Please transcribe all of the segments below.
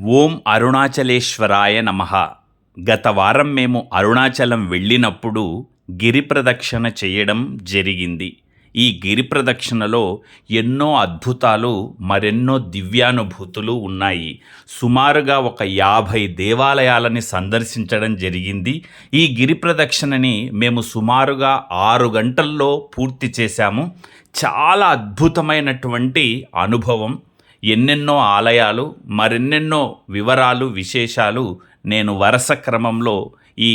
ఓం అరుణాచలేశ్వరాయ నమ. గత వారం మేము అరుణాచలం వెళ్ళినప్పుడు గిరి ప్రదక్షిణ చేయడం జరిగింది. ఈ గిరి ప్రదక్షిణలో ఎన్నో అద్భుతాలు మరెన్నో దివ్యానుభూతులు ఉన్నాయి. సుమారుగా ఒక యాభై దేవాలయాలని సందర్శించడం జరిగింది. ఈ గిరి ప్రదక్షిణని మేము సుమారుగా ఆరు గంటల్లో పూర్తి చేశాము. చాలా అద్భుతమైనటువంటి అనుభవం. ఎన్నెన్నో ఆలయాలు మరెన్నెన్నో వివరాలు విశేషాలు నేను వరుస క్రమంలో ఈ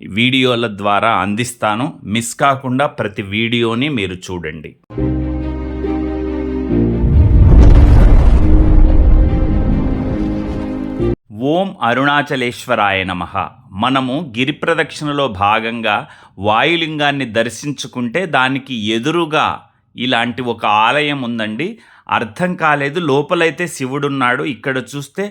వీడియోల ద్వారా అందిస్తాను. మిస్ కాకుండా ప్రతి వీడియోని మీరు చూడండి. ఓం అరుణాచలేశ్వరాయ నమ. మనము గిరి ప్రదక్షిణలో భాగంగా వాయులింగాన్ని దర్శించుకుంటే దానికి ఎదురుగా ఇలాంటి ఒక ఆలయం ఉందండి. అర్థం కాలేదు. లోపలైతే శివుడున్నాడు. ఇక్కడ చూస్తే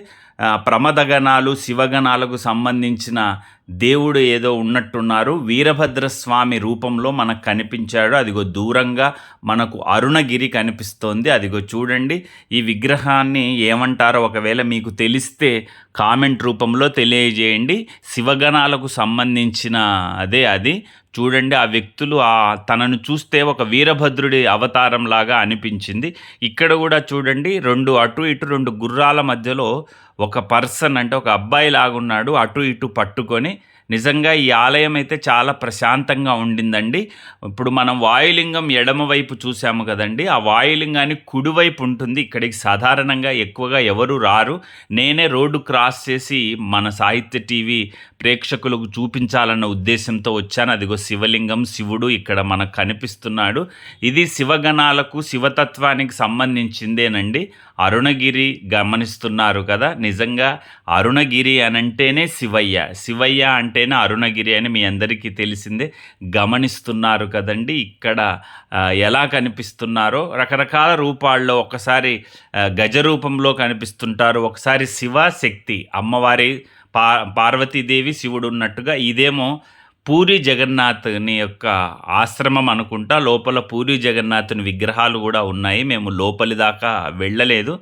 ప్రమదగణాలు శివగణాలకు సంబంధించిన దేవుడు ఏదో ఉన్నట్టున్నారు. వీరభద్రస్వామి రూపంలో మనకు కనిపించాడు. అదిగో దూరంగా మనకు అరుణగిరి కనిపిస్తోంది. అదిగో చూడండి. ఈ విగ్రహాన్ని ఏమంటారో ఒకవేళ మీకు తెలిస్తే కామెంట్ రూపంలో తెలియజేయండి. శివగణాలకు సంబంధించిన అదే అది. చూడండి ఆ వ్యక్తులు ఆ తనను చూస్తే ఒక వీరభద్రుడి అవతారం లాగా అనిపించింది. ఇక్కడ కూడా చూడండి రెండు అటు ఇటు రెండు గుర్రాల మధ్యలో ఒక పర్సన్ అంటే ఒక అబ్బాయి లాగున్నాడు అటు ఇటు పట్టుకొని. నిజంగా ఈ ఆలయం అయితే చాలా ప్రశాంతంగా ఉండిందండి. ఇప్పుడు మనం వాయులింగం ఎడమ వైపు చూసాము కదండి. ఆ వాయులింగాన్ని కుడివైపు ఉంటుంది. ఇక్కడికి సాధారణంగా ఎక్కువగా ఎవరు రారు. నేనే రోడ్డు క్రాస్ చేసి మన సాహిత్య టీవీ ప్రేక్షకులకు చూపించాలన్న ఉద్దేశంతో వచ్చాను. అదిగో శివలింగం శివుడు ఇక్కడ మనకు కనిపిస్తున్నాడు. ఇది శివగణాలకు శివతత్వానికి సంబంధించిందేనండి. అరుణగిరి గమనిస్తున్నారు కదా? నిజంగా అరుణగిరి అనంటేనే శివయ్య. శివయ్య అంటేనే అరుణగిరి అని మీ అందరికీ తెలిసిందే. గమనిస్తున్నారు కదండి. ఇక్కడ ఎలా కనిపిస్తున్నారో రకరకాల రూపాల్లో ఒకసారి గజ రూపంలో కనిపిస్తుంటారు. ఒకసారి శివ శక్తి అమ్మవారి పా పార్వతీదేవి శివుడు ఉన్నట్టుగా ఇదేమో పూరి జగన్నాథుని యొక్క ఆశ్రమం అనుకుంటా లోపల పూరి జగన్నాథుని విగ్రహాలు కూడా ఉన్నాయి. మేము లోపలి దాకా వెళ్ళలేదు.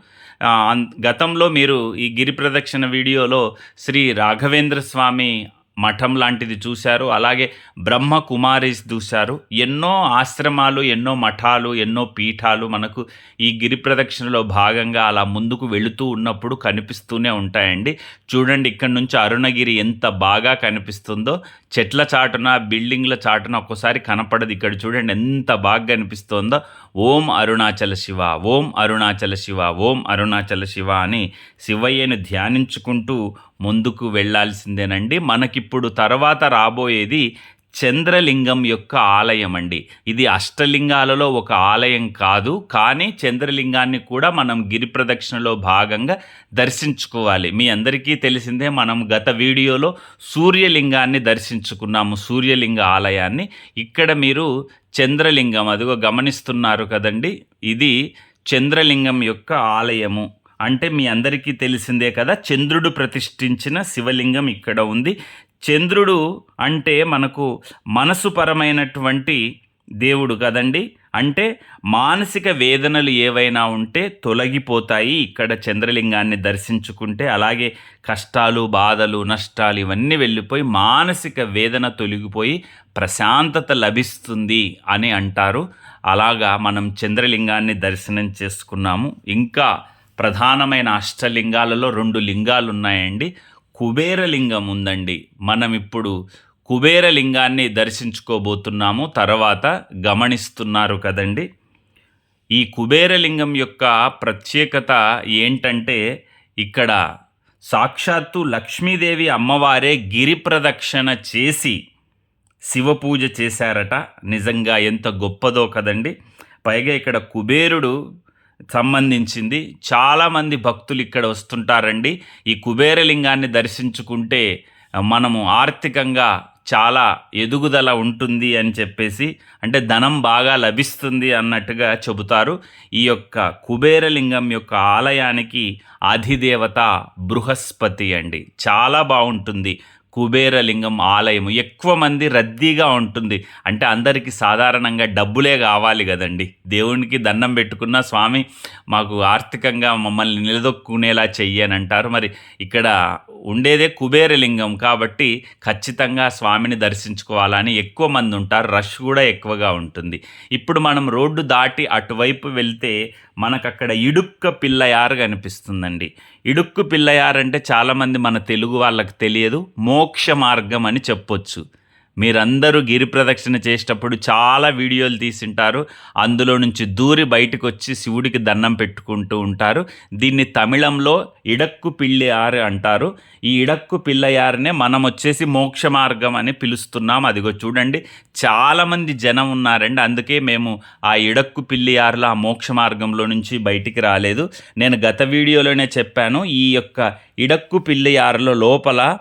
గతంలో మీరు ఈ గిరి ప్రదక్షిణ వీడియోలో శ్రీ రాఘవేంద్ర స్వామి మఠం లాంటిది చూశారు. అలాగే బ్రహ్మ కుమారీస్ చూశారు. ఎన్నో ఆశ్రమాలు ఎన్నో మఠాలు ఎన్నో పీఠాలు మనకు ఈ గిరి ప్రదక్షిణలో భాగంగా అలా ముందుకు వెళుతూ ఉన్నప్పుడు కనిపిస్తూనే ఉంటాయండి. చూడండి ఇక్కడ నుంచి అరుణగిరి ఎంత బాగా కనిపిస్తుందో. చెట్ల చాటున బిల్డింగ్ల చాటున ఒక్కోసారి కనపడదు. ఇక్కడ చూడండి ఎంత బాగా కనిపిస్తుందో. ఓం అరుణాచల శివ ఓం అరుణాచల శివ ఓం అరుణాచల శివ అని శివయ్యను ధ్యానించుకుంటూ ముందుకు వెళ్ళాల్సిందేనండి మనకిప్పుడు తర్వాత రాబోయేది చంద్రలింగం యొక్క ఆలయం అండి ఇది అష్టలింగాలలో ఒక ఆలయం కాదు కానీ చంద్రలింగాన్ని కూడా మనం గిరి ప్రదక్షిణలో భాగంగా దర్శించుకోవాలి. మీ అందరికీ తెలిసిందే మనం గత వీడియోలో సూర్యలింగాన్ని దర్శించుకున్నాము సూర్యలింగ ఆలయాన్ని. ఇక్కడ మీరు చంద్రలింగం అదిగో గమనిస్తున్నారు కదండి ఇది చంద్రలింగం యొక్క ఆలయము. అంటే మీ అందరికీ తెలిసిందే కదా చంద్రుడు ప్రతిష్ఠించిన శివలింగం ఇక్కడ ఉంది. చంద్రుడు అంటే మనకు మనసుపరమైనటువంటి దేవుడు కదండి. అంటే మానసిక వేదనలు ఏవైనా ఉంటే తొలగిపోతాయి ఇక్కడ చంద్రలింగాన్ని దర్శించుకుంటే. అలాగే కష్టాలు బాధలు నష్టాలు ఇవన్నీ వెళ్ళిపోయి మానసిక వేదన తొలగిపోయి ప్రశాంతత లభిస్తుంది అని అంటారు. అలాగా మనం చంద్రలింగాన్ని దర్శనం చేసుకున్నాము. ఇంకా ప్రధానమైన అష్టలింగాలలో రెండు లింగాలు ఉన్నాయండి కుబేరలింగం ఉందండి. మనం ఇప్పుడు కుబేరలింగాన్ని దర్శించుకోబోతున్నాము తర్వాత గమనిస్తున్నారు కదండి. ఈ కుబేరలింగం యొక్క ప్రత్యేకత ఏంటంటే ఇక్కడ సాక్షాత్తు లక్ష్మీదేవి అమ్మవారే గిరి ప్రదక్షిణ చేసి శివ పూజ చేశారట. నిజంగా ఎంత గొప్పదో కదండి. పైగా ఇక్కడ కుబేరుడు సంబంధించింది. చాలామంది భక్తులు ఇక్కడ వస్తుంటారండి. ఈ కుబేరలింగాన్ని దర్శించుకుంటే మనము ఆర్థికంగా చాలా ఎదుగుదల ఉంటుంది అని చెప్పేసి అంటే ధనం బాగా లభిస్తుంది అన్నట్టుగా చెబుతారు. ఈ యొక్క కుబేరలింగం యొక్క ఆలయానికి అధిదేవత బృహస్పతి అండి. చాలా బాగుంటుంది. కుబేరలింగం ఆలయము. ఎక్కువ మంది రద్దీగా ఉంటుంది. అంటే అందరికీ సాధారణంగా డబ్బులే కావాలి కదండి. దేవునికి దండం పెట్టుకున్న స్వామి మాకు ఆర్థికంగా మమ్మల్ని నిలదొక్కునేలా చెయ్యని అంటారు. మరి ఇక్కడ ఉండేదే కుబేరలింగం కాబట్టి ఖచ్చితంగా స్వామిని దర్శించుకోవాలని ఎక్కువ మంది ఉంటారు. రష్ కూడా ఎక్కువగా ఉంటుంది. ఇప్పుడు మనం రోడ్డు దాటి అటువైపు వెళ్తే మనకక్కడ ఇడుక్క పిల్లయారు కనిపిస్తుందండి. ఇడుక్కు పిల్లయారు అంటే చాలామంది మన తెలుగు వాళ్ళకి తెలియదు. మోక్ష మార్గం అని చెప్పొచ్చు. మీరందరూ గిరి ప్రదక్షిణ చేసేటప్పుడు చాలా వీడియోలు తీసింటారు అందులో నుంచి దూరి బయటకు వచ్చి శివుడికి దండం పెట్టుకుంటూ ఉంటారు. దీన్ని తమిళంలో ఇడక్కు పిల్లియారు అంటారు. ఈ ఇడక్కు పిల్లయారునే మనం వచ్చేసి మోక్ష మార్గం అని పిలుస్తున్నాం. అదిగో చూడండి. చాలామంది జనం ఉన్నారండి. అందుకే మేము ఆ ఇడక్కు పిల్లియారులో ఆ మోక్ష మార్గంలో నుంచి బయటికి రాలేదు. నేను గత వీడియోలోనే చెప్పాను. ఈ యొక్క ఇడక్కు పిల్లియారులో లోపల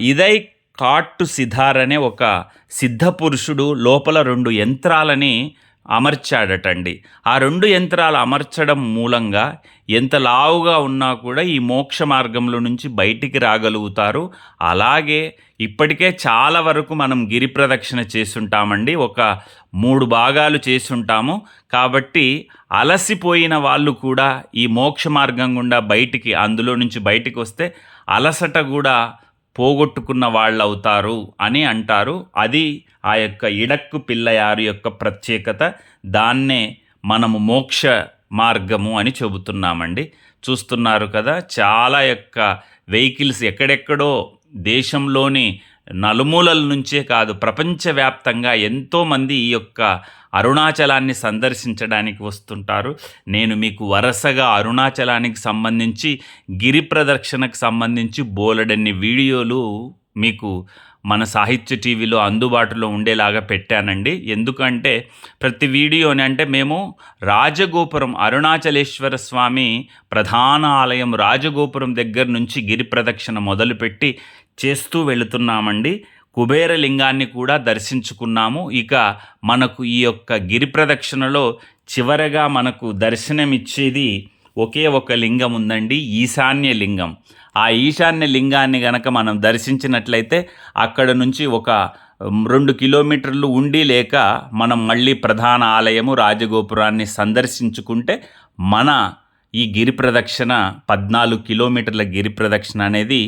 ఇదై కాట్టు సిధార్ అనే ఒక సిద్ధ పురుషుడు లోపల రెండు యంత్రాలని అమర్చాడటండి. ఆ రెండు యంత్రాలు అమర్చడం మూలంగా ఎంత లావుగా ఉన్నా కూడా ఈ మోక్ష మార్గంలో నుంచి బయటికి రాగలుగుతారు. అలాగే ఇప్పటికే చాలా వరకు మనం గిరి ప్రదక్షిణ చేసుంటామండి ఒక మూడు భాగాలు చేసుంటాము కాబట్టి అలసిపోయిన వాళ్ళు కూడా ఈ మోక్ష మార్గం గుండా బయటికి అందులో నుంచి బయటికి వస్తే అలసట కూడా పోగొట్టుకున్న వాళ్ళవుతారు అని అంటారు. అది ఆ యొక్క ఇడక్కు పిల్లయారు యొక్క ప్రత్యేకత. దాన్నే మనము మోక్ష మార్గము అని చెబుతున్నామండి. చూస్తున్నారు కదా చాలా యొక్క వెహికల్స్ ఎక్కడెక్కడో దేశంలోని నలుమూలల నుంచే కాదు ప్రపంచవ్యాప్తంగా ఎంతోమంది ఈ యొక్క అరుణాచలాన్ని సందర్శించడానికి వస్తుంటారు. నేను మీకు వరుసగా అరుణాచలానికి సంబంధించి గిరి ప్రదక్షిణకు సంబంధించి బోలెడన్ని వీడియోలు మీకు మన సాహిత్య టీవీలో అందుబాటులో ఉండేలాగా పెట్టానండి. ఎందుకంటే ప్రతి వీడియోని అంటే మేము రాజగోపురం అరుణాచలేశ్వర స్వామి ప్రధాన ఆలయం రాజగోపురం దగ్గర నుంచి గిరి ప్రదక్షిణ మొదలుపెట్టి చేస్తూ వెళుతున్నామండి. కుబేరలింగాన్ని కూడా దర్శించుకున్నాము. ఇక మనకు ఈ యొక్క గిరి ప్రదక్షిణలో చివరగా మనకు దర్శనమిచ్చేది ఒకే ఒక లింగం ఉందండి. ఈశాన్య లింగం. ఆ ఈశాన్య లింగాన్ని గనక మనం దర్శించినట్లయితే అక్కడ నుంచి ఒక రెండు కిలోమీటర్లు ఉండి లేక మనం మళ్ళీ ప్రధాన ఆలయము రాజగోపురాన్ని సందర్శించుకుంటే మన ఈ గిరి ప్రదక్షిణ పద్నాలుగు కిలోమీటర్ల గిరి ప్రదక్షిణ అనేది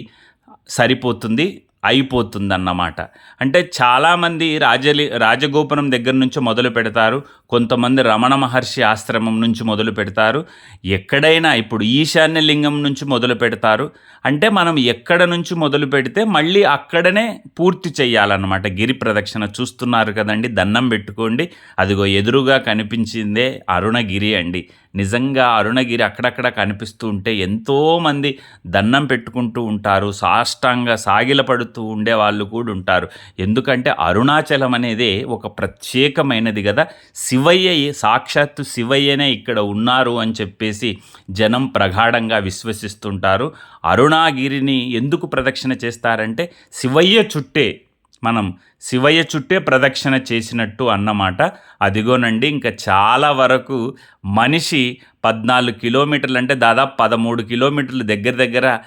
సరిపోతుంది. అయిపోతుందన్నమాట. అంటే చాలామంది రాజలి రాజగోపురం దగ్గర నుంచి మొదలు పెడతారు. కొంతమంది రమణ మహర్షి ఆశ్రమం నుంచి మొదలు పెడతారు. ఎక్కడైనా ఇప్పుడు ఈశాన్య లింగం నుంచి మొదలు పెడతారు. అంటే మనం ఎక్కడ నుంచి మొదలు పెడితే మళ్ళీ అక్కడనే పూర్తి చేయాలన్నమాట గిరి ప్రదక్షిణ చూస్తున్నారు కదండి దండం పెట్టుకోండి. అదిగో ఎదురుగా కనిపించిందే అరుణగిరి అండి. నిజంగా అరుణగిరి అక్కడక్కడ కనిపిస్తూ ఉంటే ఎంతోమంది దండం పెట్టుకుంటూ ఉంటారు సాష్టాంగ సాగిలపడుతూ ఉండే వాళ్ళు కూడా ఉంటారు. ఎందుకంటే అరుణాచలం అనేది ఒక ప్రత్యేకమైనది కదా. శివయ్య సాక్షాత్తు శివయ్యనే ఇక్కడ ఉన్నారు అని చెప్పేసి జనం ప్రగాఢంగా విశ్వసిస్తుంటారు. అరుణాగిరిని ఎందుకు ప్రదక్షిణ చేస్తారంటే శివయ్య చుట్టే మనం శివయ్య చుట్టే ప్రదక్షిణ చేసినట్టు అన్నమాట. అదిగోనండి ఇంకా చాలా వరకు మనిషి పద్నాలుగు కిలోమీటర్లు అంటే దాదాపు పదమూడు కిలోమీటర్లు దగ్గర దగ్గర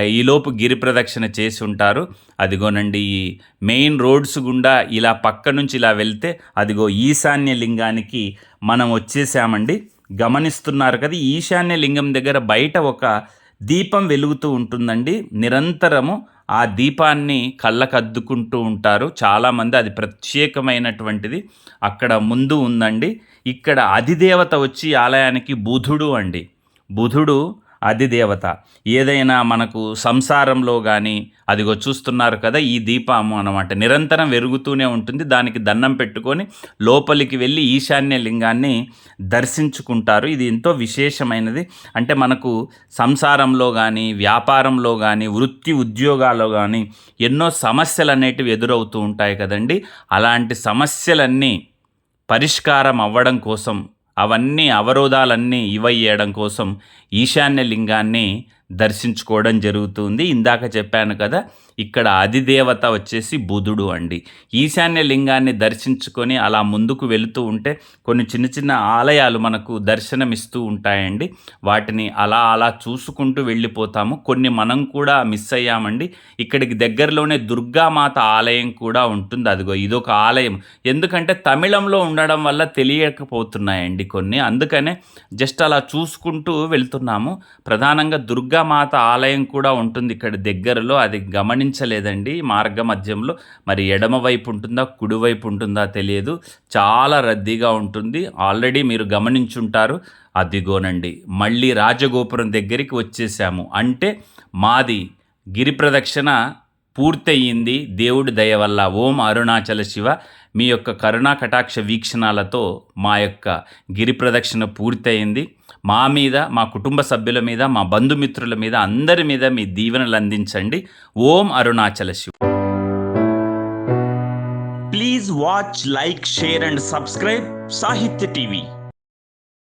ఈలోపు గిరి ప్రదక్షిణ చేసి ఉంటారు. అదిగోనండి ఈ మెయిన్ రోడ్స్ గుండా ఇలా పక్క నుంచి ఇలా వెళ్తే అదిగో ఈశాన్య లింగానికి మనం వచ్చేసామండి. గమనిస్తున్నారు కదా ఈశాన్య లింగం దగ్గర బయట ఒక దీపం వెలుగుతూ ఉంటుందండి. నిరంతరము ఆ దీపాన్ని కళ్ళకద్దుకుంటూ ఉంటారు. చాలామంది అది ప్రత్యేకమైనటువంటిది. అక్కడ ముందు ఉందండి. ఇక్కడ అధిదేవత వచ్చి ఆలయానికి బుధుడు అండి. బుధుడు అధిదేవత. ఏదైనా మనకు సంసారంలో కానీ అదిగో చూస్తున్నారు కదా ఈ దీపము అనమాట నిరంతరం వెరుగుతూనే ఉంటుంది. దానికి దండం పెట్టుకొని లోపలికి వెళ్ళి ఈశాన్య లింగాన్ని దర్శించుకుంటారు. ఇది ఎంతో విశేషమైనది. అంటే మనకు సంసారంలో కానీ వ్యాపారంలో కానీ వృత్తి ఉద్యోగాల్లో కానీ ఎన్నో సమస్యలు అనేటివి ఎదురవుతూ ఉంటాయి కదండి. అలాంటి సమస్యలన్నీ పరిష్కారం అవ్వడం కోసం అవన్నీ అవరోధాలన్నీ ఇవయ్యేయడం కోసం ఈశాన్య లింగాన్ని దర్శించుకోవడం జరుగుతుంది. ఇందాక చెప్పాను కదా ఇక్కడ అధిదేవత వచ్చేసి బుధుడు అండి. ఈశాన్య లింగాన్ని దర్శించుకొని అలా ముందుకు వెళుతూ ఉంటే కొన్ని చిన్న చిన్న ఆలయాలు మనకు దర్శనమిస్తూ ఉంటాయండి. వాటిని అలా అలా చూసుకుంటూ వెళ్ళిపోతాము. కొన్ని మనం కూడా మిస్ అయ్యామండి. ఇక్కడికి దగ్గరలోనే దుర్గామాత ఆలయం కూడా ఉంటుంది. అదిగో ఇదొక ఆలయం. ఎందుకంటే తమిళంలో ఉండడం వల్ల తెలియకపోతున్నాయండి కొన్ని. అందుకనే జస్ట్ అలా చూసుకుంటూ వెళ్తున్నాము. ప్రధానంగా దుర్గా దుర్గామాత ఆలయం కూడా ఉంటుంది ఇక్కడ దగ్గరలో. అది గమనించలేదండి మార్గ మధ్యంలో. మరి ఎడమ వైపు ఉంటుందా కుడివైపు ఉంటుందా తెలియదు. చాలా రద్దీగా ఉంటుంది. ఆల్రెడీ మీరు గమనించుంటారు. అదిగోనండి మళ్ళీ రాజగోపురం దగ్గరికి వచ్చేసాము. అంటే మాది గిరి ప్రదక్షిణ పూర్తయింది. దేవుడి దయ వల్ల. ఓం అరుణాచల శివ. మీ యొక్క కరుణా కటాక్ష వీక్షణాలతో మా యొక్క గిరి ప్రదక్షిణ పూర్తయింది. మా మీద మా కుటుంబ సభ్యుల మీద మా బంధుమిత్రుల మీద అందరి మీద మీ దీవెనలు అందించండి. ఓం Arunachala Shiva. Please watch like share and subscribe Sahitya TV